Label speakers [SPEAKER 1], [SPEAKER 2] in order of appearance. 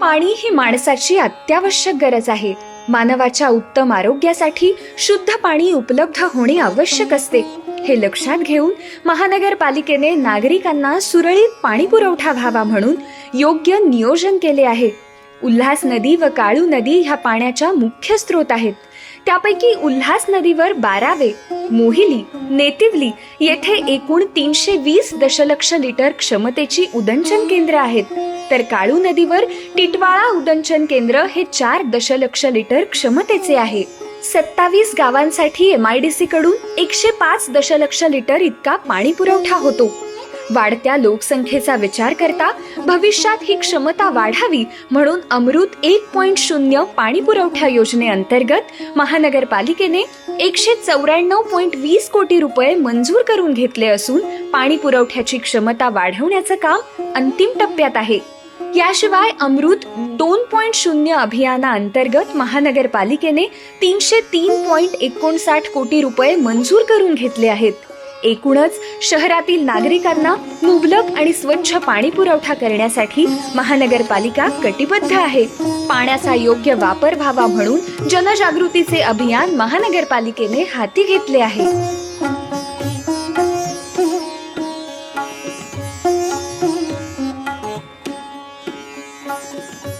[SPEAKER 1] पाणी ही माणसाची अत्यावश्यक गरज आहे. मानवाच्या उत्तम आरोग्यासाठी शुद्ध पाणी उपलब्ध होणे आवश्यक असते. हे लक्षात घेऊन महानगरपालिकेने नागरिकांना सुरळीत पाणी पुरवठा व्हावा म्हणून योग्य नियोजन केले आहे. उल्हास नदी व काळू नदी ह्या पाण्याच्या मुख्य स्रोत आहेत. त्यापैकी उल्हास नदीवर बारावे मोहिली नेतिवली येथे एकूण तीनशे वीस दशलक्ष लिटर क्षमतेची उदंचन केंद्र आहेत. तर काळू नदीवर टिटवाळा उदंचन केंद्र हे चार दशलक्ष लिटर क्षमतेचे आहे. सत्तावीस गावांसाठी एम आय डी कडून एकशे पाच दशलक्ष लिटर इतका पाणी पुरवठा होतो. वाढत्या लोकसंख्येचा विचार करता भविष्यात ही क्षमता वाढावी म्हणून अमृत एक पॉइंट शून्य पाणी पुरवठा योजनेअंतर्गत महानगरपालिकेने एकशे चौऱ्याण्णव पॉइंट वीस कोटी रुपये मंजूर करून घेतले असून पाणी पुरवठ्याची क्षमता वाढवण्याचं काम अंतिम टप्प्यात आहे. याशिवाय अमृत दोन पॉईंट शून्य अभियानाअंतर्गत महानगरपालिकेने तीनशे तीन पॉईंट एकोणसाठ कोटी रुपये मंजूर करून घेतले आहेत. एकूणच शहरातील नागरिकांना मुबलक आणि स्वच्छ पाणी पुरवठा करण्यासाठी महानगरपालिका कटिबद्ध आहे. पाण्याचा योग्य वापर व्हावा म्हणून जनजागृतीचे अभियान महानगरपालिकेने हाती घेतले आहे. Thank you.